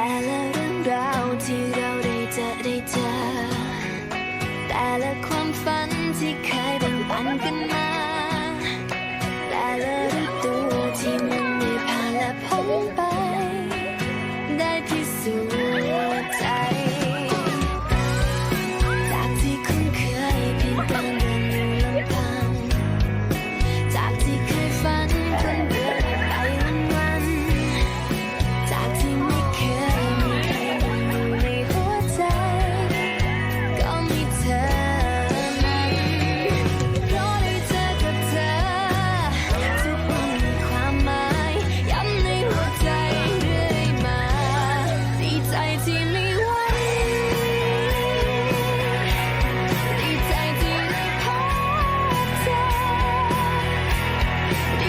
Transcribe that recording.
แต่ละเรื่องราวที่เราได้เจอได้เจอ แต่ละความฝันที่เคยแบ่งปันกันมา แต่ละฤดูที่มันได้ผ่านและพ้นไป Bye.